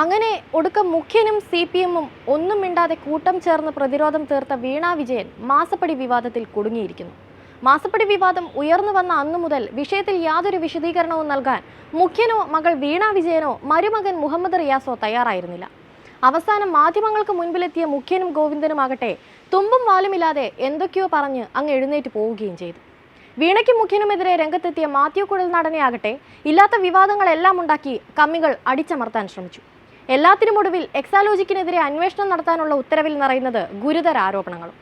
അങ്ങനെ ഒടുക്കം മുഖ്യനും C P എമ്മും ഒന്നും മിണ്ടാതെ കൂട്ടം ചേർന്ന് പ്രതിരോധം തീർത്ത വീണ വിജയൻ മാസപ്പടി വിവാദത്തിൽ കുടുങ്ങിയിരിക്കുന്നു. മാസപ്പടി വിവാദം ഉയർന്നു വന്ന അന്നു മുതൽ വിഷയത്തിൽ യാതൊരു വിശദീകരണവും നൽകാൻ മുഖ്യനോ മകൾ വീണ വിജയനോ മരുമകൻ മുഹമ്മദ് റിയാസോ തയ്യാറായിരുന്നില്ല. അവസാനം മാധ്യമങ്ങൾക്ക് മുൻപിലെത്തിയ മുഖ്യനും ഗോവിന്ദനുമാകട്ടെ തുമ്പും വാലുമില്ലാതെ എന്തൊക്കെയോ പറഞ്ഞ് അങ്ങ് എഴുന്നേറ്റ് പോവുകയും ചെയ്തു. വീണയ്ക്ക് മുഖ്യനുമെതിരെ രംഗത്തെത്തിയ മാത്യു കുഴൽനാടനെയാകട്ടെ ഇല്ലാത്ത വിവാദങ്ങളെല്ലാം ഉണ്ടാക്കി കമ്മികൾ അടിച്ചമർത്താൻ ശ്രമിച്ചു. എല്ലാത്തിനുമൊടുവിൽ എക്സാലോജിക്കിനെതിരെ അന്വേഷണം നടത്താനുള്ള ഉത്തരവിൽ നിറയുന്നത് ഗുരുതര ആരോപണങ്ങളും.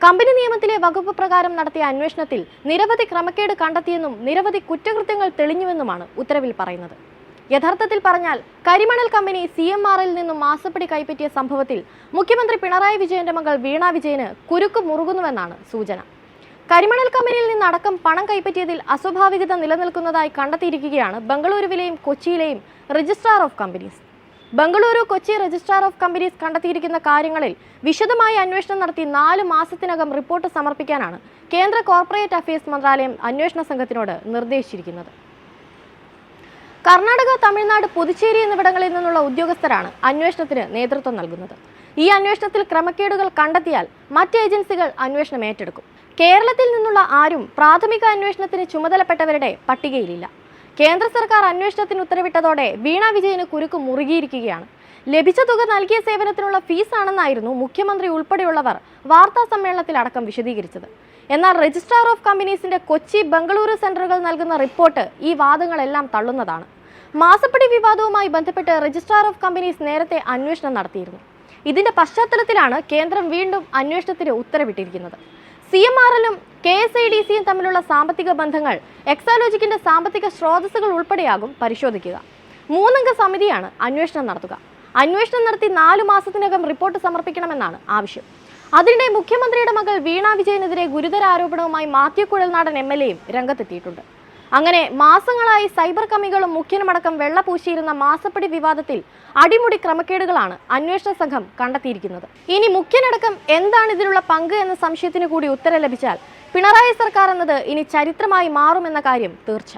കമ്പനി നിയമത്തിലെ വകുപ്പ് പ്രകാരം നടത്തിയ അന്വേഷണത്തിൽ നിരവധി ക്രമക്കേട് കണ്ടെത്തിയെന്നും നിരവധി കുറ്റകൃത്യങ്ങൾ തെളിഞ്ഞുവെന്നുമാണ് ഉത്തരവിൽ പറയുന്നത്. യഥാർത്ഥത്തിൽ പറഞ്ഞാൽ കരിമണൽ കമ്പനി സി എം ആറിൽ നിന്നും മാസപ്പടി കൈപ്പറ്റിയ സംഭവത്തിൽ മുഖ്യമന്ത്രി പിണറായി വിജയന്റെ മകൾ വീണ വിജയന് കുരുക്ക് മുറുകുന്നുവെന്നാണ് സൂചന. കരിമണൽ കമ്പനിയിൽ നിന്നടക്കം പണം കൈപ്പറ്റിയതിൽ അസ്വാഭാവികത നിലനിൽക്കുന്നതായി കണ്ടെത്തിയിരിക്കുകയാണ് ബംഗളൂരുവിലെയും കൊച്ചിയിലെയും registrar of companies Bengaluru Kochi registrar of companies കണ്ടെത്തിയിരിക്കുന്ന കാര്യങ്ങളിൽ വിശദമായി അന്വേഷണം നടത്തി നാല് മാസത്തിനകം റിപ്പോർട്ട് സമർപ്പിക്കാനാണ് കേന്ദ്ര കോർപ്പറേറ്റ് അഫയേഴ്സ് മന്ത്രാലയം അന്വേഷണ സംഘത്തിനോട് നിർദ്ദേശിച്ചിരിക്കുന്നത്. കർണാടക തമിഴ്നാട് പുതുച്ചേരി എന്നിവിടങ്ങളിൽ നിന്നുള്ള ഉദ്യോഗസ്ഥരാണ് അന്വേഷണത്തിന് നേതൃത്വം നൽകുന്നത്. ഈ അന്വേഷണത്തിൽ ക്രമക്കേടുകൾ കണ്ടെത്തിയാൽ മറ്റ് ഏജൻസികൾ അന്വേഷണം ഏറ്റെടുക്കും. കേരളത്തിൽ നിന്നുള്ള ആരും പ്രാഥമിക അന്വേഷണത്തിന് ചുമതലപ്പെട്ടവരുടെ പട്ടികയിലില്ല. കേന്ദ്ര സർക്കാർ അന്വേഷണത്തിന് ഉത്തരവിട്ടതോടെ വീണ വിജയന് കുരുക്ക് മുറുകിയിരിക്കുകയാണ്. ലഭിച്ച തുക നൽകിയ സേവനത്തിനുള്ള ഫീസ് ആണെന്നായിരുന്നു മുഖ്യമന്ത്രി ഉൾപ്പെടെയുള്ളവർ വാർത്താ സമ്മേളനത്തിൽ അടക്കം വിശദീകരിച്ചത്. എന്നാൽ രജിസ്ട്രാർ ഓഫ് കമ്പനീസിന്റെ കൊച്ചി ബംഗളൂരു സെന്ററുകൾ നൽകുന്ന റിപ്പോർട്ട് ഈ വാദങ്ങളെല്ലാം തള്ളുന്നതാണ്. മാസപ്പടി വിവാദവുമായി ബന്ധപ്പെട്ട് രജിസ്ട്രാർ ഓഫ് കമ്പനീസ് നേരത്തെ അന്വേഷണം നടത്തിയിരുന്നു. ഇതിന്റെ പശ്ചാത്തലത്തിലാണ് കേന്ദ്രം വീണ്ടും അന്വേഷണത്തിന് ഉത്തരവിട്ടിരിക്കുന്നത്. സി എം ആർ എല്ലും കെ എസ് ഐ ഡി സിയും തമ്മിലുള്ള സാമ്പത്തിക ബന്ധങ്ങൾ എക്സാലോജിക്കിന്റെ സാമ്പത്തിക സ്രോതസ്സുകൾ ഉൾപ്പെടെയാകും പരിശോധിക്കുക. മൂന്നംഗ സമിതിയാണ് അന്വേഷണം നടത്തുക. അന്വേഷണം നടത്തി നാലു മാസത്തിനകം റിപ്പോർട്ട് സമർപ്പിക്കണമെന്നാണ് ആവശ്യം. അതിനിടെ മുഖ്യമന്ത്രിയുടെ മകൾ വീണ വിജയനെതിരെ ഗുരുതര ആരോപണവുമായി മാത്യു കുഴൽനാടൻ എം എൽ എയും രംഗത്തെത്തിയിട്ടുണ്ട്. അങ്ങനെ മാസങ്ങളായി സൈബർ കമ്മികളും മുഖ്യനുമടക്കം വെള്ളപൂശിയിരുന്ന മാസപ്പടി വിവാദത്തിൽ അടിമുടി ക്രമക്കേടുകളാണ് അന്വേഷണ സംഘം കണ്ടെത്തിയിരിക്കുന്നത്. ഇനി മുഖ്യനടക്കം എന്താണ് ഇതിലുള്ള പങ്ക് എന്ന സംശയത്തിന് കൂടി ഉത്തരം ലഭിച്ചാൽ പിണറായി സർക്കാർ എന്നത് ഇനി ചരിത്രമായി മാറുമെന്ന കാര്യം തീർച്ച